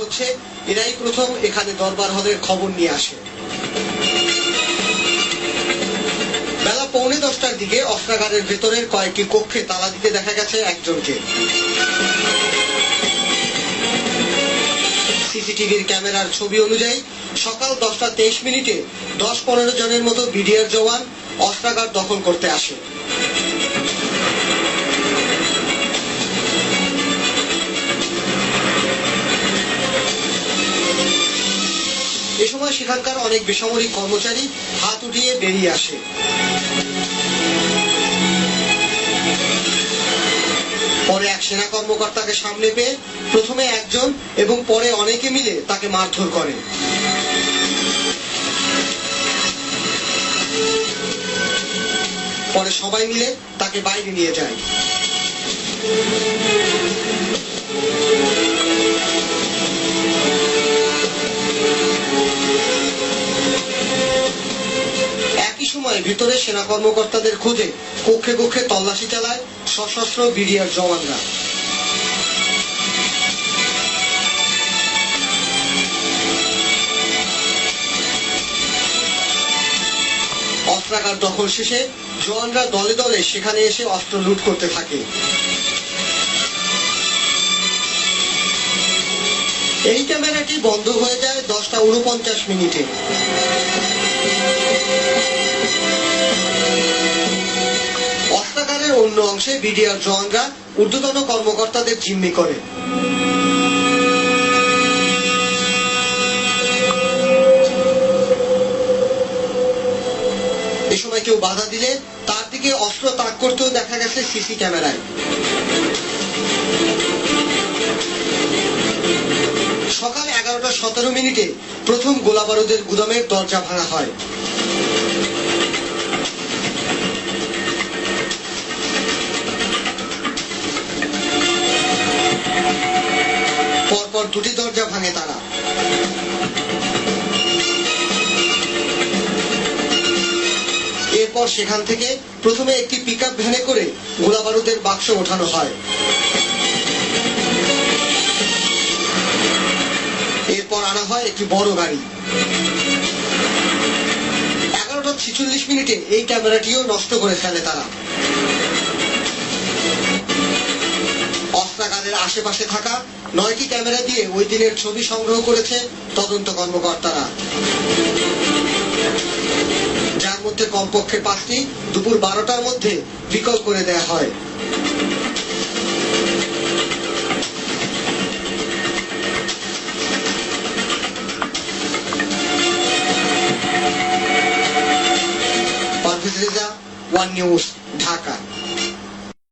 হচ্ছে এরাই প্রথম এখানে দরবার হলের খবর নিয়ে আসে। বেলা পৌনে দশটার দিকে অস্ত্রাগারের ভেতরের কয়েকটি কক্ষে তালা দিতে দেখা গেছে একজনকে। সিসিটিভির ক্যামেরার ছবি অনুযায়ী সকাল দশটা তেইশ মিনিটে দশ পনেরো জনের মতো বিডিআর জওয়ান অস্ত্রাগার দখল করতে আসে। সেখানকার অনেক বেসামরিক কর্মচারী হাত উঠিয়ে বেরিয়ে আসে। পরে এক সেনা কর্মকর্তাকে সামনে পেয়ে প্রথমে একজন এবং পরে অনেকে মিলে তাকে মারধর করে। পরে সবাই মিলে তাকে বাইরে নিয়ে যায়। সময়ে ভিতরে সেনা কর্মকর্তাদের খোঁজে কক্ষে কক্ষে তল্লাশি চালায় সশস্ত্র বিডিআর জওয়ানরা। অস্ত্রাগার দখল শেষে জওয়ানরা দলে দলে সেখানে এসে অস্ত্র লুট করতে থাকে। এই ক্যামেরাটি বন্ধ হয়ে যায় দশটা উনপঞ্চাশ মিনিটে। অন্য অংশে বিডিআর জওয়ানরা ঊর্ধ্বতন কর্মকর্তাদের জিম্মি করে। এ সময় কেউ বাধা দিলে তার দিকে অস্ত্র তাক করতেও দেখা গেছে সিসি ক্যামেরায়। সকাল এগারোটা সতেরো মিনিটে প্রথম গোলাবারুদের গুদামের দরজা ভাঙা হয়। পরপর দুটি দরজা ভাঙে তারা। এরপর সেখান থেকে প্রথমে একটি পিক ভ্যানে করে গোলাবারুদের বাক্স ওঠানো হয়। এরপর আনা হয় একটি বড় গাড়ি। এগারোটা ছিচল্লিশ মিনিটে এই ক্যামেরাটিও নষ্ট করে ফেলে তারা। আশেপাশে থাকা নয়টি ক্যামেরা দিয়ে ওই দিনের ছবি সংগ্রহ করেছে তদন্ত কর্মকর্তারা। যার মধ্যে কমপক্ষে পাঁচটি দুপুর বারোটার মধ্যে বিকল করে দেয়া হয়। Parvez Reza, one news, Dhaka.